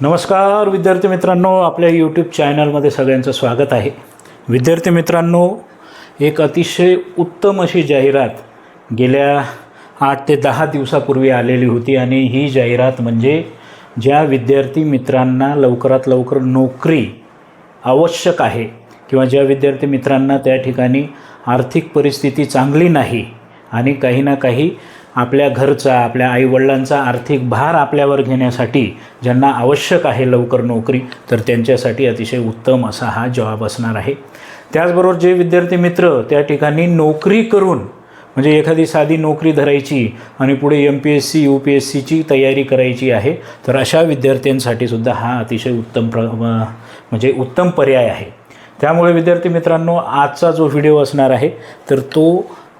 नमस्कार विद्यार्थी मित्रांनो आपल्या यूट्यूब चॅनलमध्ये सगळ्यांचं स्वागत आहे. विद्यार्थी मित्रांनो एक अतिशय उत्तम अशी जाहिरात गेल्या आठ ते दहा दिवसापूर्वी आलेली होती आणि ही जाहिरात म्हणजे ज्या विद्यार्थी मित्रांना लवकरात लवकर नोकरी आवश्यक आहे किंवा ज्या विद्यार्थी मित्रांना त्या ठिकाणी आर्थिक परिस्थिती चांगली नाही आणि काही ना काही आपल्या घरचा आपल्या आईवडिलांचा आर्थिक भार आपल्यावर घेण्यासाठी ज्यांना आवश्यक आहे लवकर नोकरी तर त्यांच्यासाठी अतिशय उत्तम असा हा जॉब असणार आहे. त्याचबरोबर जे विद्यार्थी मित्र त्या ठिकाणी नोकरी करून म्हणजे एखादी साधी नोकरी धरायची आणि पुढे M P S C U P S सीची तयारी करायची आहे तर अशा विद्यार्थ्यांसाठी सुद्धा हा अतिशय उत्तम प्र म्हणजे उत्तम पर्याय आहे. त्यामुळे विद्यार्थी मित्रांनो आजचा जो व्हिडिओ असणार आहे तर तो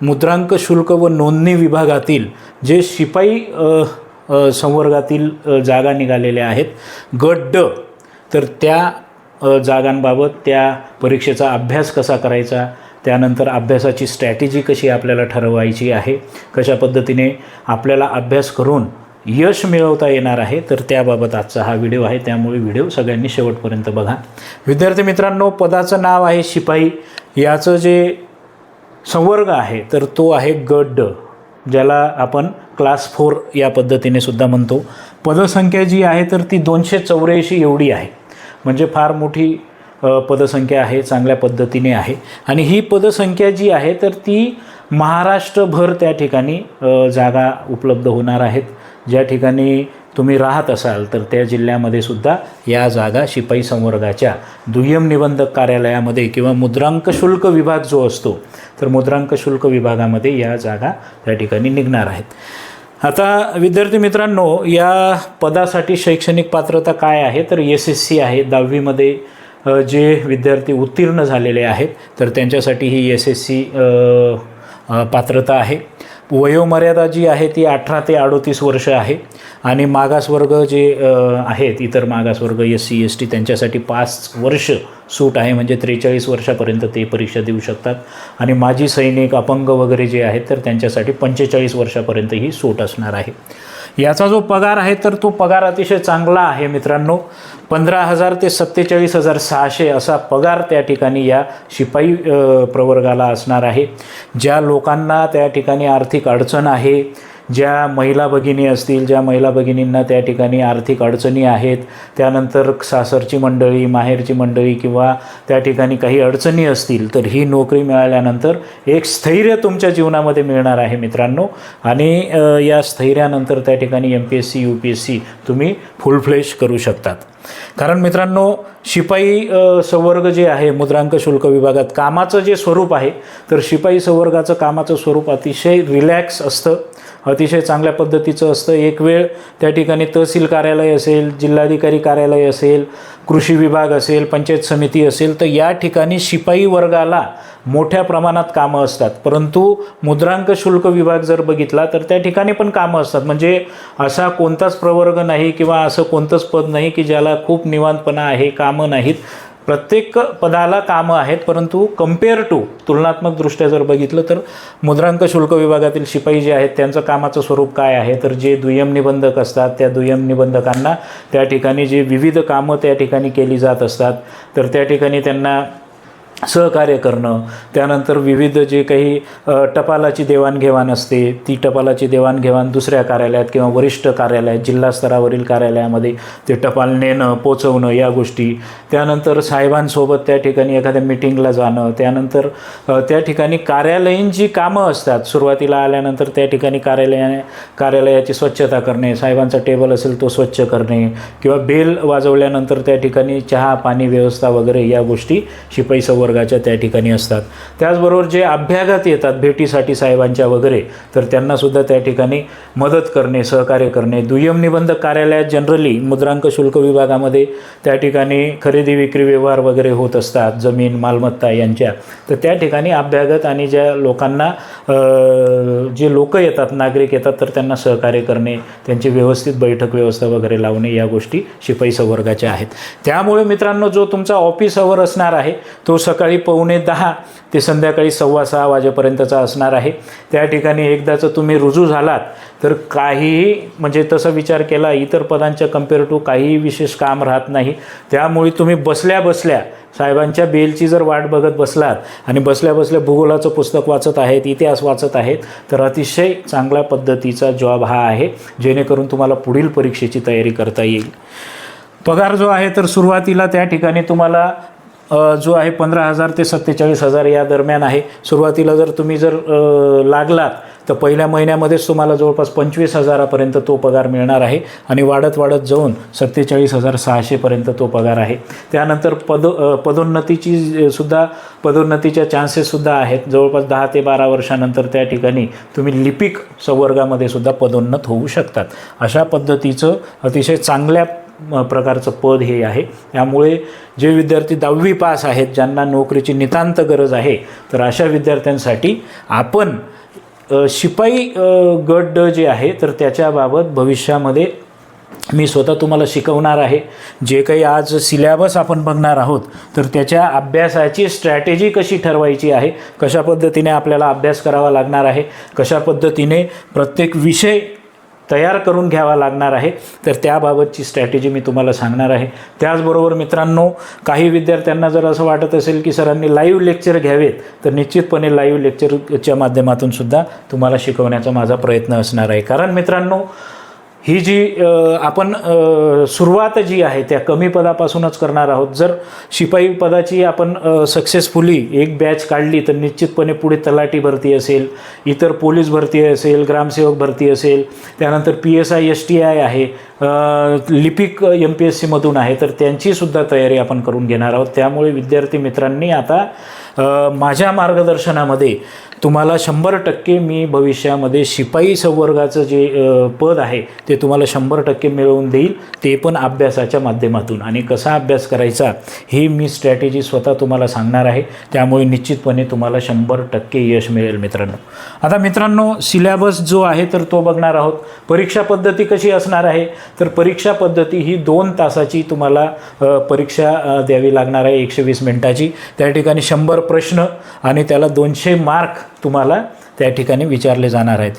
मुद्रांक शुल्क व नोंदणी विभागातील जे शिपाई संवर्गातील जागा निघालेल्या आहेत गट ड तर त्या जागांबाबत त्या परीक्षेचा अभ्यास कसा करायचा त्यानंतर अभ्यासाची स्ट्रॅटेजी कशी आपल्याला ठरवायची आहे कशा पद्धतीने आपल्याला अभ्यास करून यश मिळवता येणार आहे तर त्याबाबत आजचा हा व्हिडिओ आहे. त्यामुळे व्हिडिओ सगळ्यांनी शेवटपर्यंत बघा. विद्यार्थी मित्रांनो पदाचं नाव आहे शिपाई. याचं जे संवर्ग आहे तर तो आहे गड ज्याला आपण क्लास फोर या पद्धतीने सुद्धा म्हणतो. पदसंख्या जी आहे तर ती दोनशे चौऱ्याऐंशी एवढी आहे. म्हणजे फार मोठी पदसंख्या आहे चांगल्या पद्धतीने आहे. आणि ही पदसंख्या जी आहे तर ती महाराष्ट्रभर त्या ठिकाणी जागा उपलब्ध होणार आहेत. ज्या ठिकाणी तुम्ही राहत असाल तर त्या जिल्ह्यामध्ये सुद्धा या जागा शिपाई संवर्गाच्या दुय्यम निबंधक कार्यालयामध्ये किंवा मुद्रांक शुल्क विभाग जो असतो तर मुद्रांक शुल्क विभागामध्ये या जागा त्या ठिकाणी निघणार आहेत. आता विद्यार्थी मित्रांनो या पदासाठी शैक्षणिक पात्रता काय आहे? तर एस एस सी आहे. दहावीमध्ये जे विद्यार्थी उत्तीर्ण झालेले आहेत तर त्यांच्यासाठी ही एस एस सी पात्रता आहे. वयोमर्यादा जी आहे ती अठरा ते अडोतीस वर्ष आहे. आणि मागासवर्ग जे आहेत इतर मागासवर्ग एस सी एस टी त्यांच्यासाठी पाच वर्ष सूट आहे म्हणजे त्रेचाळीस वर्षापर्यंत ते परीक्षा देऊ शकतात. आणि माजी सैनिक अपंग वगैरे जे आहेत तर त्यांच्यासाठी पंचेचाळीस वर्षापर्यंत ही सूट असणार आहे. याचा जो पगार आहे तर तो पगार अतिशय चांगला आहे मित्रांनो. पंधरा हजार ते सत्तेचाळीस हजार सहाशे असा पगार त्या ठिकाणी या शिपाई प्रवर्गाला असणार आहे. ज्या लोकांना त्या ठिकाणी आर्थिक अडचण आहे ज्या महिला भगिनी असतील ज्या महिला भगिनींना त्या ठिकाणी आर्थिक अडचणी आहेत त्यानंतर सासरची मंडळी माहेरची मंडळी किंवा त्या ठिकाणी काही अडचणी असतील तर ही नोकरी मिळाल्यानंतर एक स्थैर्य तुमच्या जीवनामध्ये मिळणार आहे मित्रांनो. आणि या स्थैर्यानंतर त्या ठिकाणी M P S C U P S C तुम्ही फुल फ्लेश करू शकतात. कारण मित्रांनो शिपाई संवर्ग जे आहे मुद्रांक शुल्क विभागात कामाचं जे स्वरूप आहे तर शिपाई संवर्गाचं कामाचं स्वरूप अतिशय रिलॅक्स असतं अतिशय चांगल्या पद्धतीचं असतं. एक वेळ त्या ठिकाणी तहसील कार्यालय असेल जिल्हाधिकारी कार्यालय असेल कृषी विभाग असेल पंचायत समिती असेल तर या ठिकाणी शिपाई वर्गाला मोठ्या प्रमाणात कामं असतात. परंतु मुद्रांक शुल्क विभाग जर बघितला तर त्या ठिकाणी पण कामं असतात. म्हणजे असा कोणताच प्रवर्ग नाही किंवा असं कोणतंच पद नाही की ज्याला खूप निवांतपणा आहे कामं नाहीत. प्रत्येक पदाला कामं आहेत परंतु कंपेअर टू तुलनात्मकदृष्ट्या जर बघितलं तर मुद्रांक शुल्क विभागातील शिपाई जे आहेत त्यांचं कामाचं स्वरूप काय आहे? तर जे दुय्यम निबंधक असतात त्या दुय्यम निबंधकांना त्या ठिकाणी जे विविध कामं त्या ठिकाणी केली जात असतात तर त्या ठिकाणी त्यांना सहकार्य करणं त्यानंतर विविध जे काही टपालाची देवाणघेवाण असते ती टपालाची देवाणघेवाण दुसऱ्या कार्यालयात किंवा वरिष्ठ कार्यालयात जिल्हा स्तरावरील कार्यालयामध्ये ते टपाल नेणं पोचवणं या गोष्टी. त्यानंतर साहेबांसोबत त्या ठिकाणी एखाद्या मिटिंगला जाणं त्यानंतर त्या ठिकाणी कार्यालयीन जी कामं असतात सुरुवातीला आल्यानंतर त्या ठिकाणी कार्यालया कार्यालयाची स्वच्छता करणे साहेबांचा टेबल असेल तो स्वच्छ करणे किंवा बेल वाजवल्यानंतर त्या ठिकाणी चहा पाणी व्यवस्था वगैरे या गोष्टी शिपाई वर्गाच्या त्या ठिकाणी असतात. त्याचबरोबर जे अभ्यागत येतात भेटीसाठी साहेबांच्या वगैरे तर त्यांनासुद्धा त्या ठिकाणी मदत करणे सहकार्य करणे. दुय्यम निबंधक कार्यालयात जनरली मुद्रांक शुल्क विभागामध्ये त्या ठिकाणी खरेदी विक्री व्यवहार वगैरे होत असतात. जमीन मालमत्ता यांच्या. तर त्या ठिकाणी अभ्यागत आणि ज्या लोकांना जे लोक येतात नागरिक येतात तर त्यांना सहकार्य करणे त्यांची व्यवस्थित बैठक व्यवस्था वगैरे लावणे या गोष्टी शिपाई संवर्गाच्या आहेत. त्यामुळे मित्रांनो जो तुमचा ऑफिस अवर असणार आहे तो सकाळी पावणे दहा ते संध्याकाळी सव्वा सहा वाजेपर्यंतचा असणार आहे. त्या ठिकाणी एकदाचं तुम्ही रुजू झालात तर काहीही म्हणजे तसा विचार केला इतर पदांच्या कंपेअर टू काहीही विशेष काम राहत नाही. त्यामुळे तुम्ही बसल्या बसल्या साहेबांच्या बेलची जर वाट बघत बसलात आणि बसल्या बसल्या भूगोलाचं पुस्तक वाचत आहेत इतिहास वाचत आहेत तर अतिशय चांगल्या पद्धतीचा जॉब हा आहे जेणेकरून तुम्हाला पुढील परीक्षेची तयारी करता येईल. पगार जो आहे तर सुरुवातीला त्या ठिकाणी तुम्हाला जो आहे पंधरा हजार ते सत्तेचाळीस हजार या दरम्यान आहे. सुरुवातीला जर तुम्ही जर लागलात तर पहिल्या महिन्यामध्येच तुम्हाला जवळपास पंचवीस हजारापर्यंत तो पगार मिळणार आहे आणि वाढत वाढत जाऊन सत्तेचाळीस हजार सहाशेपर्यंत तो पगार आहे. त्यानंतर पद पदोन्नतीची सुद्धा पदोन्नतीच्या चान्सेससुद्धा आहेत. जवळपास दहा ते बारा वर्षानंतर त्या ठिकाणी तुम्ही लिपिक संवर्गामध्ये सुद्धा पदोन्नत होऊ शकतात. अशा पद्धतीचं अतिशय चांगल्या प्रकारचं पद हे आहे. त्यामुळे जे विद्यार्थी दहावी पास आहेत ज्यांना नोकरीची नितांत गरज आहे तर अशा विद्यार्थ्यांसाठी आपण शिपाई गट जे आहे तर त्याच्याबाबत भविष्यामध्ये मी स्वतः तुम्हाला शिकवणार आहे. जे काही आज सिलॅबस आपण बघणार आहोत तर त्याच्या अभ्यासाची स्ट्रॅटेजी कशी ठरवायची आहे कशा पद्धतीने आपल्याला अभ्यास करावा लागणार आहे कशा पद्धतीने प्रत्येक विषय तयार करून घ्यावा लागणार आहे. तर त्याबाबतची स्ट्रॅटेजी मी तुम्हाला सांगणार आहे. त्याचबरोबर मित्रांनो काही विद्यार्थ्यांना जर असं वाटत असेल की सरांनी लाईव्ह लेक्चर घ्यावेत तर निश्चितपणे लाईव्ह लेक्चरच्या माध्यमातून सुद्धा तुम्हाला शिकवण्याचा माझा प्रयत्न असणार आहे. कारण मित्रांनो ही जी आपण सुरुवात जी आहे त्या कमी पदापासूनच करणार आहोत. जर शिपाई पदाची आपण सक्सेसफुली एक बॅच काढली तर निश्चितपणे पुढे तलाठी भरती असेल इतर पोलीस भरती असेल ग्रामसेवक भरती असेल त्यानंतर P S I S T I आहे लिपिक एम पी एस सीमधून आहे तर त्यांचीसुद्धा तयारी आपण करून घेणार आहोत. त्यामुळे विद्यार्थी मित्रांनी आता माझ्या मार्गदर्शनामध्ये तुम्हाला शंभर टक्के मी भविष्यामध्ये शिपाई संवर्गाचं जे पद आहे ते तुम्हाला शंभर टक्के मिळवून देईल. ते पण अभ्यासाच्या माध्यमातून. आणि कसा अभ्यास करायचा ही मी स्ट्रॅटेजी स्वतः तुम्हाला सांगणार आहे. त्यामुळे निश्चितपणे तुम्हाला शंभर टक्के यश मिळेल मित्रांनो. आता मित्रांनो सिलॅबस जो आहे तर तो बघणार आहोत. परीक्षा पद्धती कशी असणार आहे? तर परीक्षा पद्धती ही दोन तासाची तुम्हाला परीक्षा द्यावी लागणार आहे एकशे वीस मिनिटाची. त्या ठिकाणी शंभर प्रश्न आणि त्याला दोनशे मार्क तुम्हाला त्या ठिकाणी विचारले जाणार आहेत.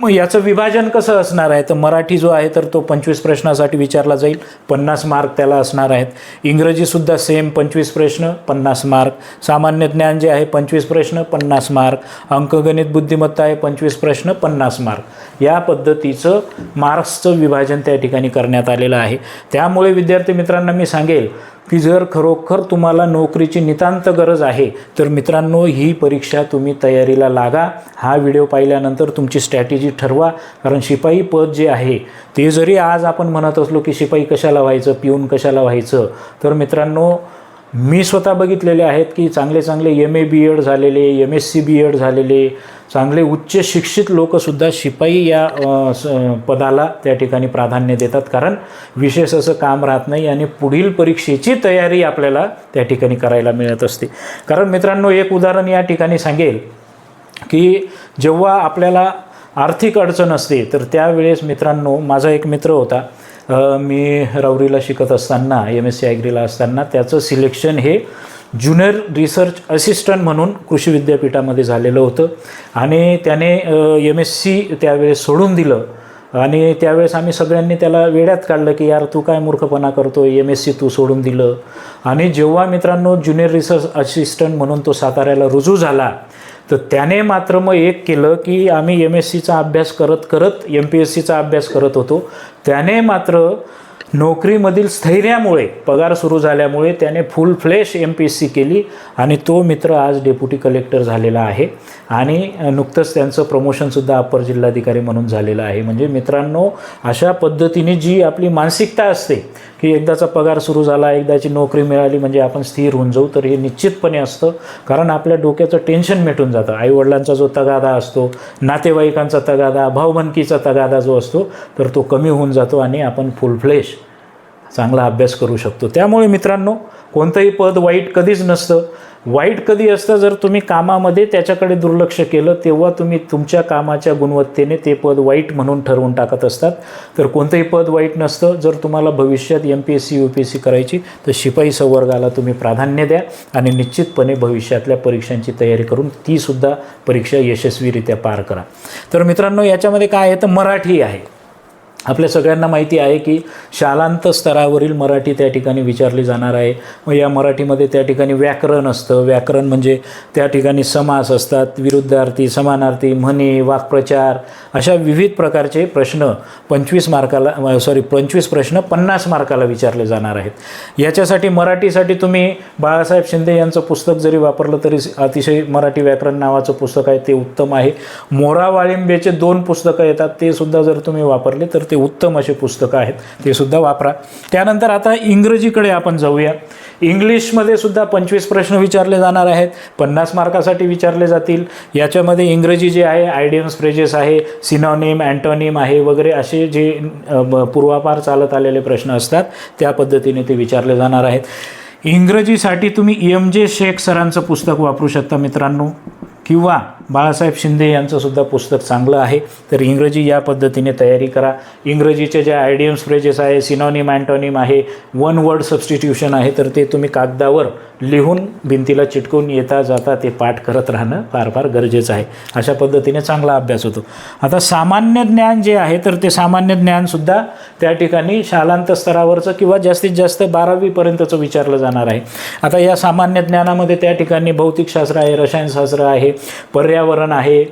मग याचं विभाजन कसं असणार आहे? तर मराठी जो आहे तर तो पंचवीस प्रश्नासाठी विचारला जाईल. पन्नास मार्क त्याला असणार आहेत. इंग्रजीसुद्धा सेम पंचवीस प्रश्न पन्नास मार्क. सामान्य ज्ञान जे आहे पंचवीस प्रश्न पन्नास मार्क. अंकगणित बुद्धिमत्ता आहे पंचवीस प्रश्न पन्नास मार्क. या पद्धतीचं मार्क्सचं विभाजन त्या ठिकाणी करण्यात आलेलं आहे. त्यामुळे विद्यार्थी मित्रांना मी सांगेल की जर खरोखर तुम्हाला नोकरीची नितांत गरज आहे तर मित्रांनो ही परीक्षा तुम्ही तयारीला लागा. हा व्हिडिओ पाहिल्यानंतर तुमची स्ट्रॅटेजी ठरवा. कारण शिपाई पद जे आहे ते जरी आज आपण म्हणत असलो की शिपाई कशाला व्हायचं पिऊन कशाला व्हायचं तर मित्रांनो मी स्वतः बघितलेले आहेत की चांगले चांगले एम ए बी एड झालेले M S C B Ed झालेले चांगले उच्च शिक्षित लोकसुद्धा शिपाई या स- पदाला त्या ठिकाणी प्राधान्य देतात. कारण विशेष असं काम राहत नाही आणि पुढील परीक्षेची तयारी आपल्याला त्या ठिकाणी करायला मिळत असते. कारण मित्रांनो एक उदाहरण या ठिकाणी सांगेल की जेव्हा आपल्याला आर्थिक अडचण असते तर त्यावेळेस मित्रांनो माझा एक मित्र होता. मी रवरीला शिकत असताना एम एस सी ॲग्रीला असताना त्याचं सिलेक्शन हे ज्युनियर रिसर्च असिस्टंट म्हणून कृषी विद्यापीठामध्ये झालेलं होतं. आणि त्याने एम एस सी त्यावेळेस सोडून दिलं. आणि त्यावेळेस आम्ही सगळ्यांनी त्याला वेड्यात काढलं की यार तू काय मूर्खपणा करतो एम एस सी तू सोडून दिलं. आणि जेव्हा मित्रांनो ज्युनियर रिसर्च असिस्टंट म्हणून तो साताऱ्याला रुजू झाला तर त्याने मात्र मग एक केलं की आम्ही एम एस सीचा अभ्यास करत करत एम पी एस सीचा अभ्यास करत होतो. त्याने मात्र नोकरीमधील स्थैर्यामुळे पगार सुरू झाल्यामुळे त्याने full fledge M P S C केली आणि तो मित्र आज डेप्युटी कलेक्टर झालेला आहे. आणि नुकतंच त्यांचं प्रमोशनसुद्धा अप्पर जिल्हाधिकारी म्हणून झालेलं आहे. म्हणजे मित्रांनो अशा पद्धतीने जी आपली मानसिकता असते की एकदाचा पगार सुरू झाला एकदाची नोकरी मिळाली म्हणजे आपण स्थिर होऊन जाऊ तर हे निश्चितपणे असतं. कारण आपल्या डोक्याचं टेन्शन मिटून जातं. आईवडिलांचा जो तगादा असतो नातेवाईकांचा तगादा भावबंदकीचा तगादा जो असतो तर तो कमी होऊन जातो आणि आपण फुलफ्लेश चांगला अभ्यास करू शकतो. त्यामुळे मित्रांनो कोणतंही पद वाईट कधीच नसतं. वाईट कधी असतं? जर तुम्ही कामामध्ये त्याच्याकडे दुर्लक्ष केलं तेव्हा तुम्ही तुमच्या कामाच्या गुणवत्तेने ते पद वाईट म्हणून ठरवून टाकत असतात. तर कोणतंही पद वाईट नसतं. जर तुम्हाला भविष्यात M P S C U P S C करायची तर शिपाई संवर्गाला तुम्ही प्राधान्य द्या आणि निश्चितपणे भविष्यातल्या परीक्षांची तयारी करून तीसुद्धा परीक्षा यशस्वीरित्या पार करा. तर मित्रांनो याच्यामध्ये काय आहे? तर मराठी आहे. आपल्या सगळ्यांना माहिती आहे की शालांत स्तरावरील मराठी त्या ठिकाणी विचारली जाणार आहे. मग या मराठीमध्ये त्या ठिकाणी व्याकरण असतं. व्याकरण म्हणजे त्या ठिकाणी समास असतात विरुद्धार्थी समानार्थी म्हणी वाक्प्रचार अशा विविध प्रकारचे प्रश्न पंचवीस मार्काला सॉरी पंचवीस प्रश्न पन्नास मार्काला विचारले जाणार आहेत. याच्यासाठी मराठीसाठी तुम्ही बाळासाहेब शिंदे यांचं पुस्तक जरी वापरलं तरी अतिशय मराठी व्याकरण नावाचं पुस्तक आहे ते उत्तम आहे. मोरा वाळिंबेचे दोन पुस्तकं येतात ते सुद्धा जर तुम्ही वापरले तर ते उत्तम असे पुस्तकं आहेत ते सुद्धा वापरा. त्यानंतर आता इंग्रजीकडे आपण जाऊया. इंग्लिशमध्ये सुद्धा पंचवीस प्रश्न विचारले जाणार आहेत पन्नास मार्कासाठी विचारले जातील. याच्यामध्ये इंग्रजी जे आहे आयडियम्स फ्रेजेस आहे सिनॉनिम अँटोनिम आहे वगैरे असे जे पूर्वापार चालत आलेले प्रश्न असतात त्या पद्धतीने ते विचारले जाणार आहेत. इंग्रजीसाठी तुम्ही एम जे शेख सरांचं पुस्तक वापरू शकता मित्रांनो. किंवा बाळासाहेब शिंदे यांचं सुद्धा पुस्तक चांगलं आहे. तर इंग्रजी या पद्धतीने तयारी करा. इंग्रजीचे जे आयडियम्स फ्रेजेस आहे सिनॉनिम अँटॉनिम आहे वन वर्ड सबस्टिट्यूशन आहे तर ते तुम्ही कागदावर लिहून भिंतीला चिटकून येता जाता ते पाठ करत राहणं फार फार गरजेचं आहे. अशा पद्धतीने चांगला अभ्यास होतो. आता सामान्य ज्ञान जे आहे तर ते सामान्य ज्ञानसुद्धा त्या ठिकाणी शालांत स्तरावरचं किंवा जास्तीत जास्त बारावीपर्यंतचं विचारलं जाणार आहे. आता या सामान्य ज्ञानामध्ये त्या ठिकाणी भौतिकशास्त्र आहे रसायनशास्त्र आहे पर्यावरण आहे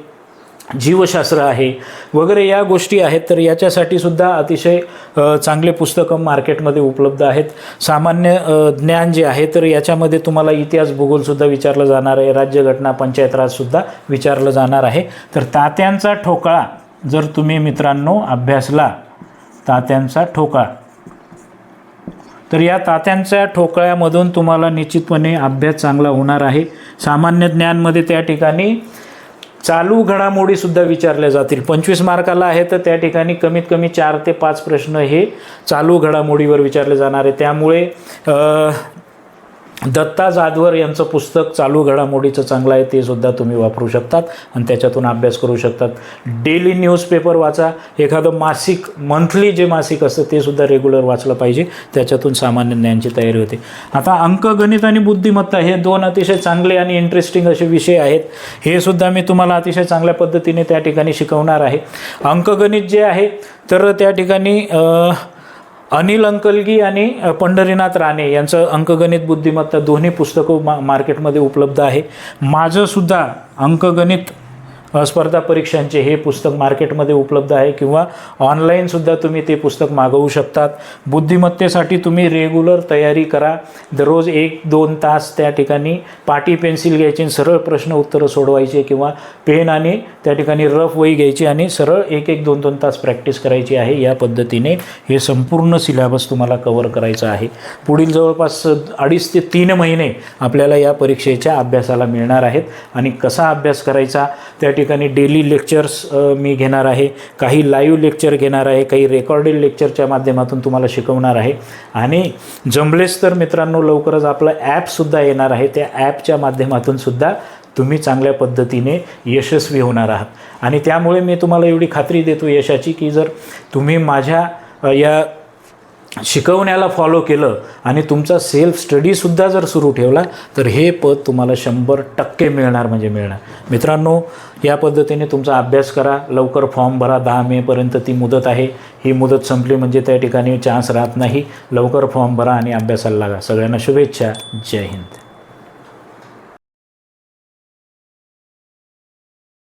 जीवशास्त्र आहे वगैरे या गोष्टी आहेत. तर याच्यासाठी सुद्धा अतिशय चांगले पुस्तकं मार्केटमध्ये उपलब्ध आहेत. सामान्य ज्ञान जे आहे तर याच्यामध्ये तुम्हाला इतिहास भूगोलसुद्धा विचारलं जाणार आहे. राज्यघटना पंचायत राजसुद्धा विचारलं जाणार आहे. तर तात्यांचा ठोकळा जर तुम्ही मित्रांनो अभ्यासला तात्यांचा ठोकळा. तर या तात्यांच्या ठोकळ्यामधून तुम्हाला निश्चितपणे अभ्यास चांगला होणार आहे. सामान्य ज्ञानमध्ये त्या ठिकाणी चालू घडामोडीसुद्धा विचारल्या जातील. पंचवीस मार्काला आहे तर त्या ठिकाणी कमीत कमी चार ते पाच प्रश्न हे चालू घडामोडीवर विचारले जाणार आहे. त्यामुळे दत्ता जाधवर यांचं पुस्तक चालू घडामोडीचं चांगलं आहे ते सुद्धा तुम्ही वापरू शकतात आणि त्याच्यातून अभ्यास करू शकतात. डेली न्यूजपेपर वाचा. एखादं मासिक मंथली जे मासिक असतं ते सुद्धा रेग्युलर वाचलं पाहिजे. त्याच्यातून सामान्य ज्ञानची तयारी होते. आता अंकगणित आणि बुद्धिमत्ता हे दोन अतिशय चांगले आणि इंटरेस्टिंग असे विषय आहेत. हे सुद्धा मी तुम्हाला अतिशय चांगल्या पद्धतीने त्या ठिकाणी शिकवणार आहे. अंकगणित जे आहे तर त्या ठिकाणी अनिल अंकलगी आणि पंढरीनाथ राणे यांचं अंकगणित बुद्धिमत्ता दोन्ही पुस्तकं मा मार्केटमध्ये उपलब्ध आहे. माझंसुद्धा अंकगणित स्पर्धा परीक्षांचे हे पुस्तक मार्केटमध्ये उपलब्ध आहे किंवा ऑनलाईनसुद्धा तुम्ही ते पुस्तक मागवू शकतात. बुद्धिमत्तेसाठी तुम्ही रेग्युलर तयारी करा. दररोज एक दोन तास त्या ठिकाणी पाटी पेन्सिल घ्यायची आणि सरळ प्रश्न उत्तरं सोडवायचे किंवा पेन आणि त्या ठिकाणी रफ वही घ्यायची आणि सरळ एक एक दोन दोन तास प्रॅक्टिस करायची आहे. या पद्धतीने हे संपूर्ण सिलेबस तुम्हाला कवर करायचं आहे. पुढील जवळपास अडीच ते तीन महिने आपल्याला या परीक्षेच्या अभ्यासाला मिळणार आहेत. आणि कसा अभ्यास करायचा? त्या ठिकाणी डेली लेक्चर्स मी घेणार आहे. काही लाईव्ह लेक्चर घेणार आहे. काही रेकॉर्डेड लेक्चरच्या माध्यमातून तुम्हाला शिकवणार आहे. आणि जमलेच तर मित्रांनो लवकरच आपलं ॲपसुद्धा येणार आहे. त्या ॲपच्या माध्यमातून सुद्धा तुम्ही चांगल्या पद्धतीने यशस्वी होणार आहात. आणि त्यामुळे मी तुम्हाला एवढी खात्री देतो यशाची की जर तुम्ही माझ्या या शिकवण्याला फॉलो केलं आणि तुमचा सेल्फ स्टडीसुद्धा जर सुरू ठेवला तर हे पद तुम्हाला शंभर टक्के मिळणार म्हणजे मिळणार. मित्रांनो या पद्धतीने तुमचा अभ्यास करा. लवकर फॉर्म भरा. दहा मेपर्यंत ती मुदत आहे. ही मुदत संपली म्हणजे त्या ठिकाणी चान्स राहत नाही. लवकर फॉर्म भरा आणि अभ्यासाला लागा. सगळ्यांना शुभेच्छा. जय हिंद.